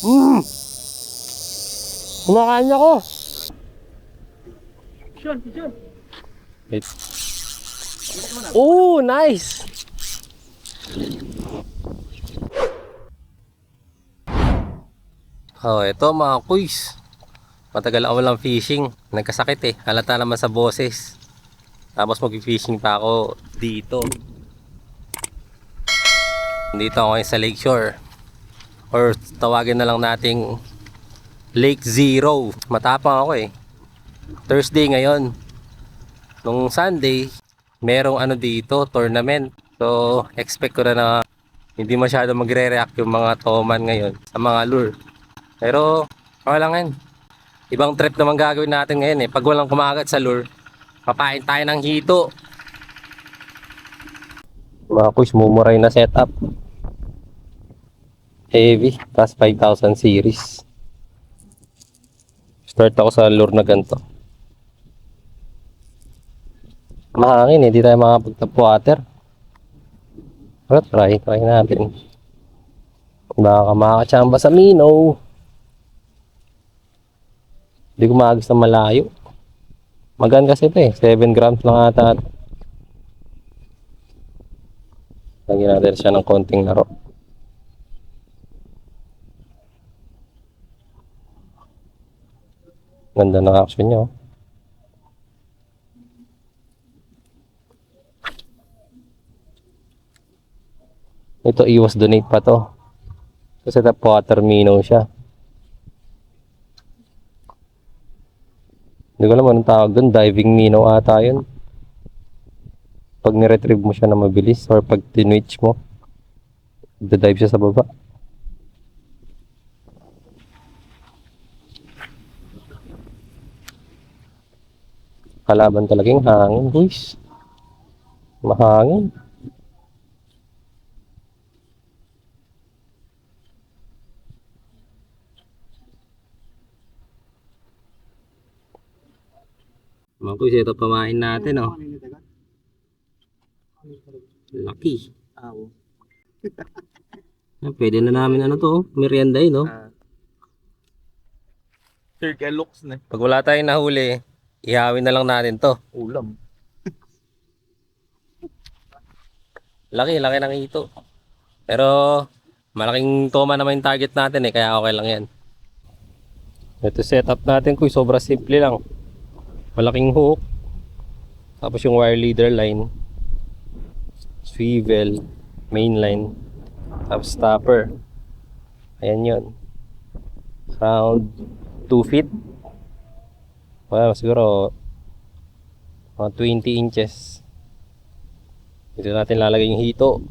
Mm. Kumakain ako. Sean, Sean. Wait. Oh, nice. Oh, ito mga kuys. Matagal ako lang fishing. Nagkasakit eh. Halata naman sa boses. Tapos mag-fishing pa ako dito. Dito ako sa Lakeshore. Or tawagin na lang nating Lake Zero. Matapang ako eh. Thursday ngayon. Nung Sunday, merong ano dito, tournament. So, expect ko na na hindi masyado magre-react yung mga toman ngayon sa mga lure. Pero, okay lang yan. Ibang trip naman gagawin natin ngayon eh. Pag walang kumagat sa lure, papain tayo ng hito. Mga kuys, mumuray na setup. Heavy, tas 5,000 series. Start ako sa lure na ganito. Mahangin eh, di tayo makapag-tap water. Pero try, try natin. Baka makakachamba sa Mino. Hindi ko maagos na malayo. Magaan kasi ito eh, 7 grams lang ata. Lagyan natin siya ng konting laro. Ganda ng action niya oh. Ito iwas donate pa to. Kasi tap water minnow siya. Hindi ko alam anong tawag doon. Diving minnow ata yun. Pag niretrieve mo siya na mabilis or pag tinwitch mo, dive siya sa baba. Kalaban talagang hangin, boys. Mahangin. Mga boys, ito pamain natin, oh. Laki. Awo. Ah, Pwede na namin ano to, oh, merienda yun, no? Circle looks na. Pag wala tayong nahuli, ihawin na lang natin to. Ulam. Laki, laki ng ito. Pero, malaking toma naman yung target natin eh, kaya okay lang yan. Ito setup natin kuy, sobra simple lang. Malaking hook. Tapos yung wire leader line. Swivel. Main line. Tapos stopper. Ayan yun. Around 2 feet. Well, siguro mga 20 inches. Dito natin lalagay yung hito.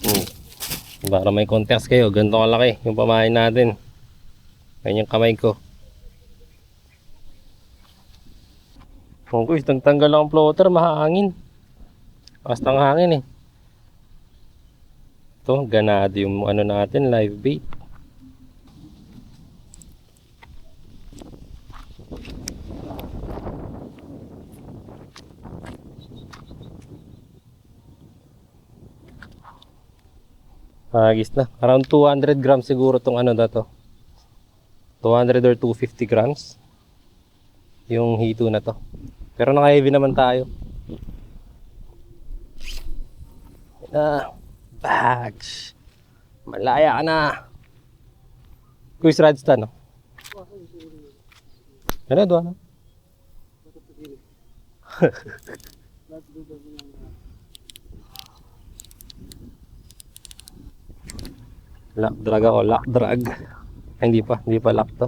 Hmm. Para may context kayo, ganito kalaki yung pamain natin. Ayan yung kamay ko. Kung guys, tanggal lang ang floater, mahangin. Basta ang hangin eh. Ito, ganado yung ano natin, live bait. Hagis na. Around 200 grams siguro tong ano na to. 200 or 250 grams. Yung hito na to. Pero naka-heavy naman tayo. Ah, bags. Malaya ka na. Quiz Radstan, no? Ano, doon, no? Lock drag ako, lock drag. Ay, hindi pa, hindi pa lock to.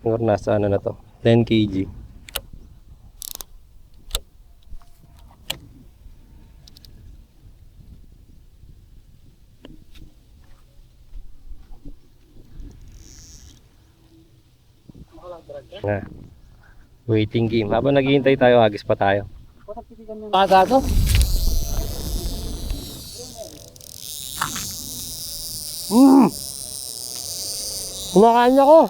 Siguro nasa ano na to, 10 kg. Na. Waiting game. Habang naghihintay tayo, agis pa tayo. Bata Kumakain ako.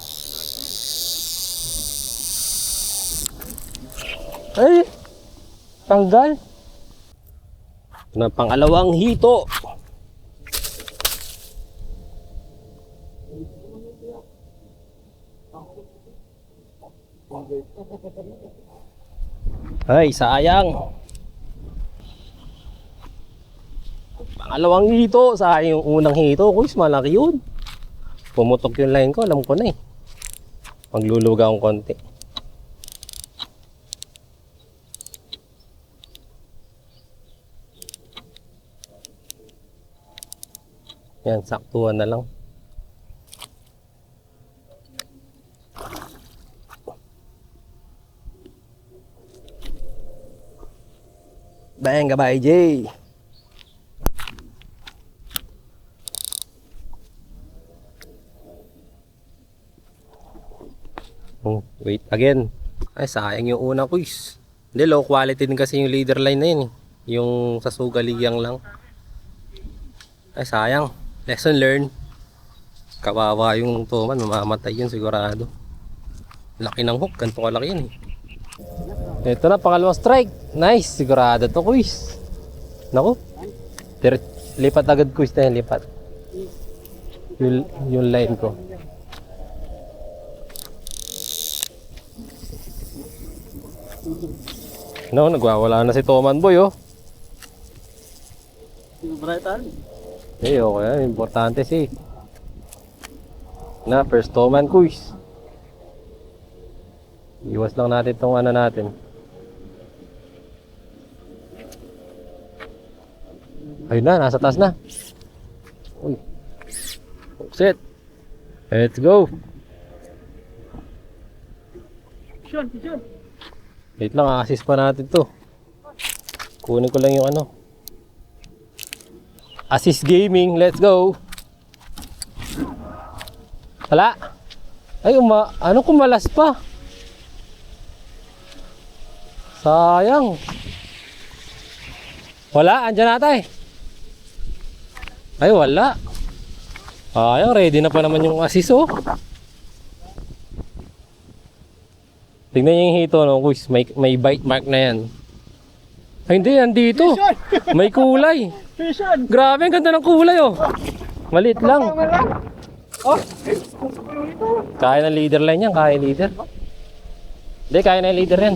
Ay! Tanggal. Ito na pangalawang hito. Ay, sayang. Pangalawang hito, sayang yung unang hito. Kuys, malaki yun. Pumutok yung line ko, alam ko na eh. Magluluga akong konti. Yan, saktuhan na lang. Bang, gabay, Jay. Oh, wait again. Ay, sayang yung una quiz. Hindi, low quality din kasi yung leader line na yun eh. Yung sa sugaliyang lang. Ay, sayang. Lesson learned. Kawawa yung tuman, mamamatay yun sigurado. Laki ng hook, ganito kalaki yun eh. Ito na, pangalawang strike. Nice, sigurado to quiz. Naku. Lipat agad quiz na lipat. Yung, yung line ko. No, nagwawala na si Toman Boy, oh. Eh, okay. yan. Importante si. Na, first Toman quiz. Iwas lang natin tong ano natin. Ayun na, nasa taas na. Uy. Set. Let's go. Sean, Sean. Wait lang, assist pa natin to. Kunin ko lang yung ano. Assist gaming, let's go. Wala. Ay, uma, ano kumalas pa? Sayang. Wala, andyan na tayo. Ay, wala. Ayang, ready na pa naman yung assist oh. Tingnan niyo yung hito, no, Kuis. May, may bite mark na yan. Ay, hindi, andito. May kulay. Grabe, ang ganda ng kulay, oh. Malit lang. Oh. Kaya ng leader line yan, kaya leader. Hindi, kaya na yung leader yan.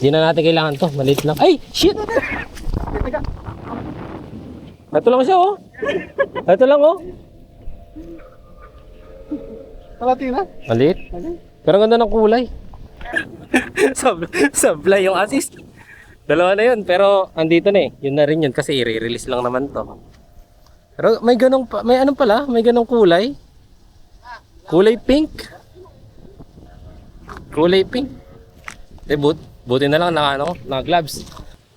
Hindi na natin kailangan to, malit lang. Ay, shit! Ito lang siya, oh. Ito lang, oh. Kalati na. Malit. Pero ang ganda ng kulay. Sab sablay yung assist. Dalawa na yun, pero andito na eh. Yun na rin yun kasi i-release lang naman to. Pero may ganong, may ano pala, may ganong kulay. Kulay pink. Kulay pink. Eh, but, buti na lang na ano, na gloves.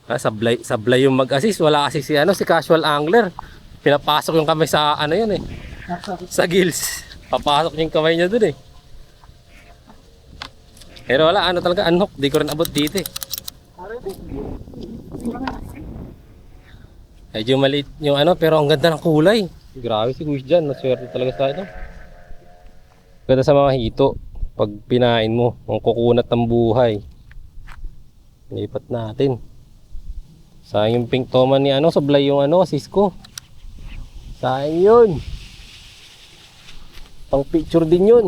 Ah, sablay, sablay yung mag-assist. Wala kasi si ano, si casual angler. Pinapasok yung kamay sa ano yun eh. Sa gills. Papasok yung kamay niya dun eh. Pero wala, ano talaga, unhook. Di ko rin abot dito eh. Medyo maliit yung ano, pero ang ganda ng kulay. Grabe si Kuya dyan, naswerte talaga sa ito. Ganda sa mga hito. Pag pinain mo, ang kukunat ng buhay. Lipat natin. Sayang yung pink toma ni ano, sablay yung ano, Cisco. Sayang yun. Pang picture din yun.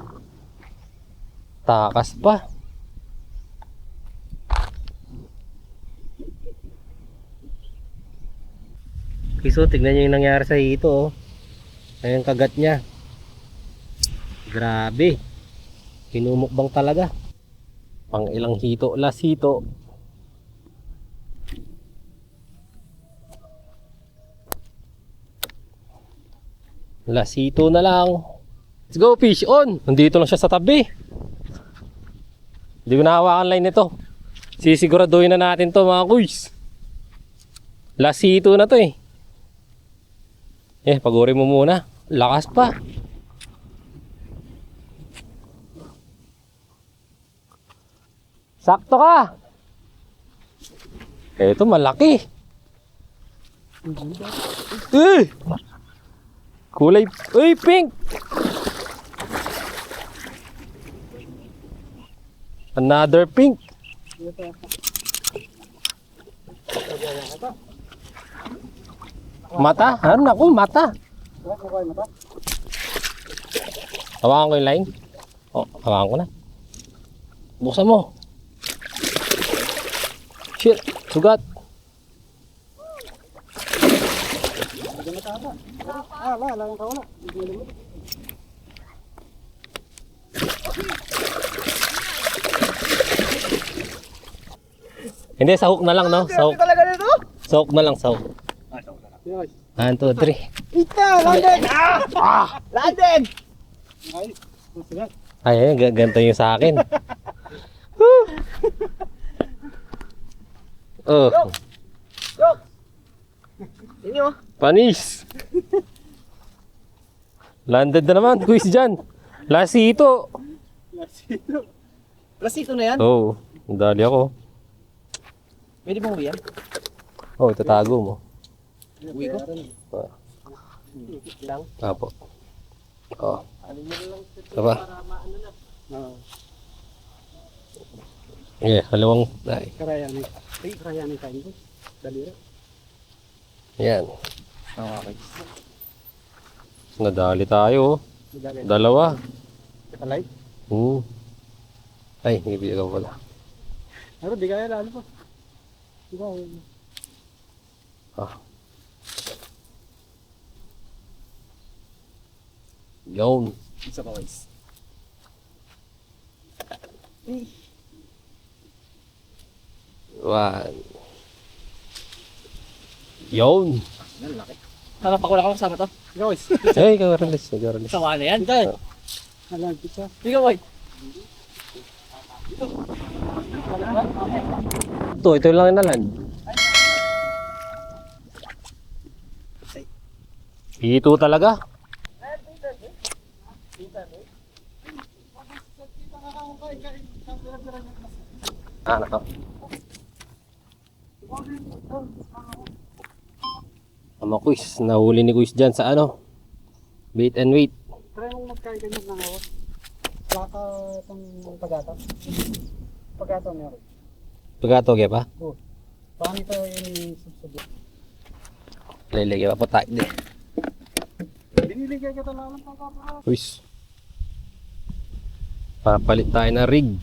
Takas pa. Kiso, tignan nyo yung nangyari sa hito. Oh. Ayun kagat niya. Grabe. Hinumukbang talaga. Pang ilang hito, last hito. Last hito na lang. Let's go, fish on! Nandito lang siya sa tabi. Hindi ko nahawakan line nito. Sisiguraduhin na natin to mga kuys. Last hito na to eh. Eh, paguri mo muna. Lakas pa. Sakto ka. Ito malaki. Eh! Kulay, uy, pink! Another pink. Mata? Ano. Wala ko mata. Hawakan ko yung line. Oh, hawakan ko na. Buksan mo. Shit, sugat. Ah, wala, wala wala. Hindi sa hook na lang, no? Sa hook, talaga nito? sa hook na lang, sa hook. 1, 2, 3. Ita, landed! Ah! Landed! Ay, ayun, ga- ganito yung sa akin. oh, Yok! Inyo. panis. Landed na naman, quiz dyan. Lasito. Lasito. Lasito na yan? Oh, dali ako. Pwede mong uwian? Oh, itatago mo. Uwi ko? Ah, Lang. Apo. Oh. Ito pa. Oo. Yeah, halawang. Ay, Karayanin. Ay, karayanin kain ko. Dalira. yan. Oo, okay. Nadali tayo. oh. Madali. Dalawa. Kalay? Hmm. Ay, hindi ka pala. Pero di kaya lalo pa. Ah. Yun. Isa pa guys. One. Yun. Lalaki. Sana pa ko na kasama to. Guys. Ay, ikaw release. Ikaw release. Sawa na yan. Hindi. Alam, pizza. Ikaw, boy. Ito, ito lang yung nalan. Ito talaga. Ano to? Ama quiz, nahuli ni quiz dyan sa ano? Bait and wait. Try mong magkain ganyan ng awas. Wala ka itong pagata. Pagata meron. Pagkatoge pa? Paano ito yung subsubok? Lalagyan pa po tayo din. Biniligay ka talaga ng pagkata. Quiz. Papalit tayo ng rig.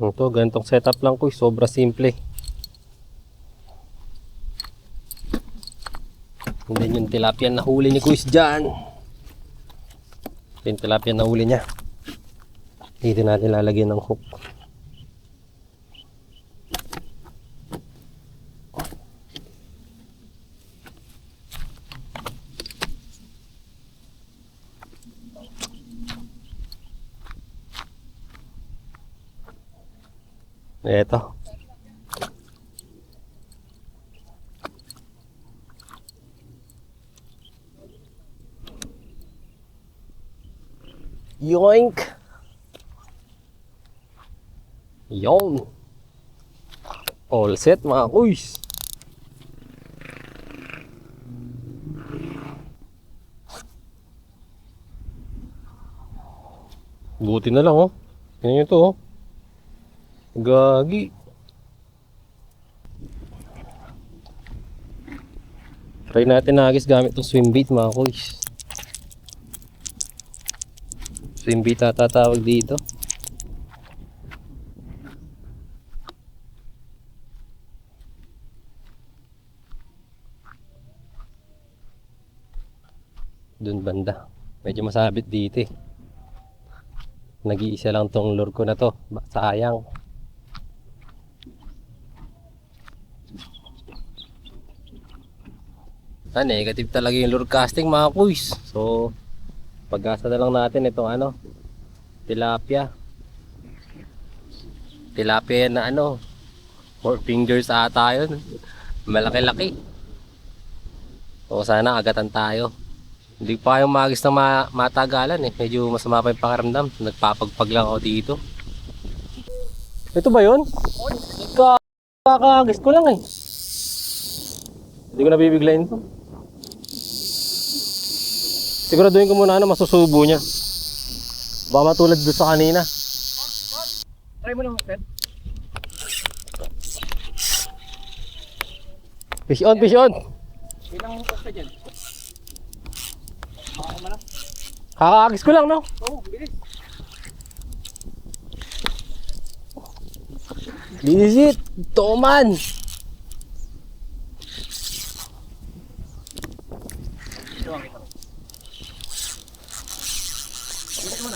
Ito, ganitong setup lang ko. Sobra simple. Then yung tilapia na huli ni Kuis dyan. Ito yung tilapia na huli niya. Dito natin lalagyan ng hook. Eto. Yoink! Yon! All set mga kuys! Buti na lang oh. Yan ito oh. Gagi. Try natin nagis gamit itong swim bait mga kuys. Swim bait ata tawag dito. Doon banda. Medyo masabit dito eh. Nag-iisa lang tong lure ko na to. Sayang. Ah, negative talaga yung lure casting mga kuys. So, pag-asa na lang natin itong ano, tilapia. tilapia yan na ano, four fingers ata yun. Malaki-laki. O sana agatan tayo. Hindi pa yung magis na ma- matagalan eh. Medyo masama pa yung pakiramdam. Nagpapagpag lang ako dito. Ito ba yun? Ka kakagis ko lang eh. Hindi ko nabibiglayin to. Siguraduhin ko muna na masusubo niya. Baka matulad doon sa kanina. Try mo lang, Fred. Fish on, fish on! Ilang oras ka dyan? Baka. Kakagis ko lang no? Oo, bilis. This is it! Toman! Ito ang ito.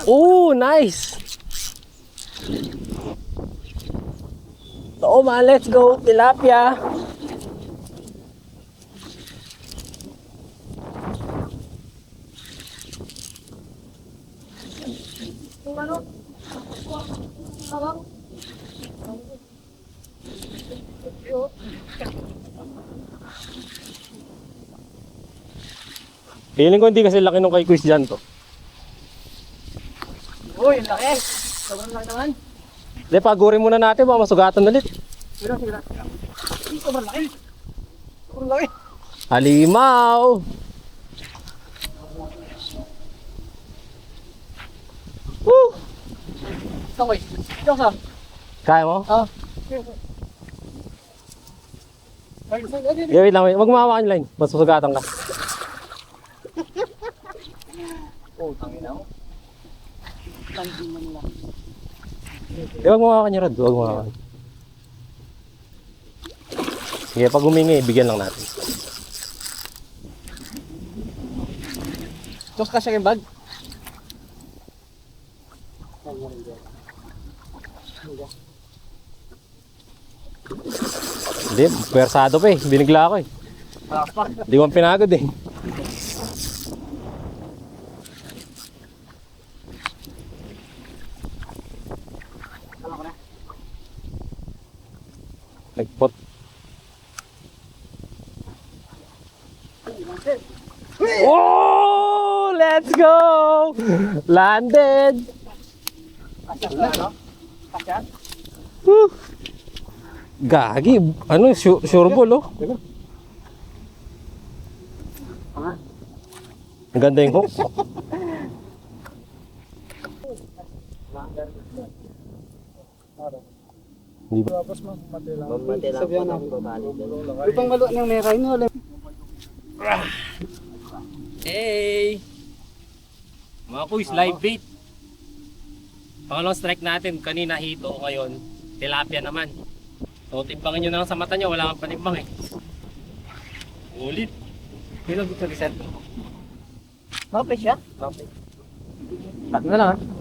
Oh, nice! Toman, let's go! Tilapia! Feeling ko hindi kasi laki nung kay Quiz dyan to. Uy, ang laki. Sobrang laki naman. Hindi, pagurin muna natin, baka masugatan ulit. Sige sige. Ay, Sobrang laki. Sobrang laki. Halimaw! Woo! Okay. Ito ka. Kaya mo? Ah. Ay. Yeah, wait lang, wait. Huwag mahawakan yung line. Masusugatan ka. Oh. Tangin mo nila. Eh, huwag mahawakan yung rod. Huwag mahawakan. Sige, pag humingi, bigyan lang natin. Tos ka siya yung bag. Hindi, pwersado pa eh. Binigla ako eh. Hindi ko pinagod eh. Nagpot. Oh! Let's go! Landed! Woo! Gagi, ano, sure, sure ball, oh. Ang ganda yung hook. Hindi ba? Tapos lang. Mati lang. Sabihan ako. Lupang maluan ng alam. Hey! Mga kuys, live bait. Pangalawang strike natin, kanina hito, ngayon, tilapia naman. So, timbangin nyo na lang sa mata nyo, wala kang panimbang eh. Ulit. Kailan gusto reset? Mapay siya? Mapay. Tatlo na lang ah.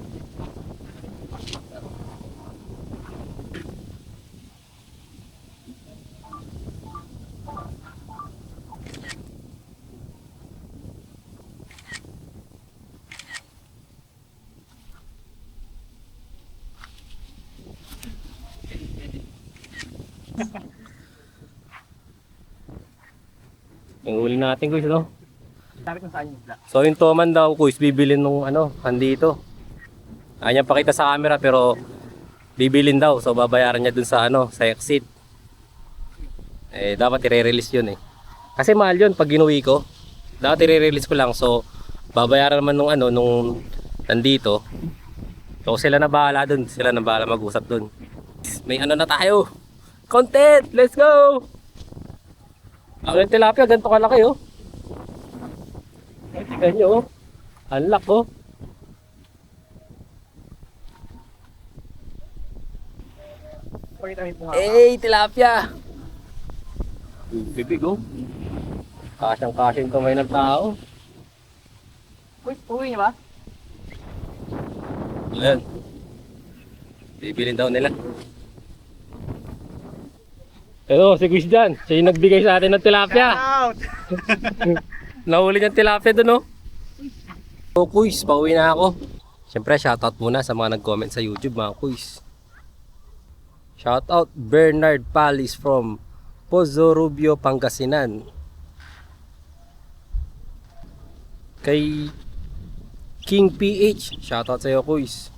Yung huli natin kuys, no? Sabi kung saan yung isla. So, yung toman daw kuys, bibili nung ano, andito. Ayaw pakita sa camera pero bibilin daw. So, babayaran niya dun sa ano, sa exit. Eh, dapat i-release yun eh. Kasi mahal yun pag ginuwi ko. Dapat i-release ko lang. So, babayaran naman nung ano, nung nandito. So, sila na bahala dun. Sila na bahala mag-usap dun. May ano na tayo. Content! Let's go! Yung tilapia, ganito kalaki oh. Tignan nyo oh. Oh. Mo yung bunga. Hey, tilapia! Bibig oh. Kasyang kasyang kamay ng tao. Uy, uwi niya ba? Ayan. Bibilin daw nila. Pero si Quiz dyan, siya yung nagbigay sa atin ng tilapia. Out! Nahuli niyang tilapia doon, oh. So, quiz, pauwi na ako. Siyempre, shoutout muna sa mga nag-comment sa YouTube, mga quiz. Shout out Bernard Palis from Pozo Rubio, Pangasinan. Kay King PH, shout out sa iyo, Kuis.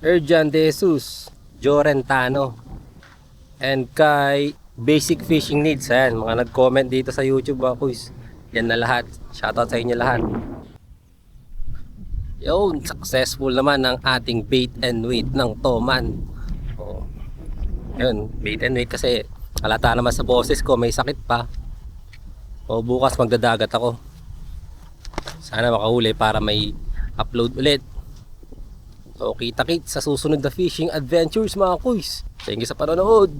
Erjan De Jesus, Jorentano. And kay Basic Fishing Needs, ayan, mga nag-comment dito sa YouTube mga Kuis. Yan na lahat. Shout out sa inyo lahat. Yun, successful naman ang ating bait and weight ng Toman. Oh. Yun, bait and weight kasi halata naman sa boses ko, may sakit pa. O bukas magdadagat ako. Sana makahuli para may upload ulit. So kita-kit sa susunod na fishing adventures mga kuys. Thank you sa panonood.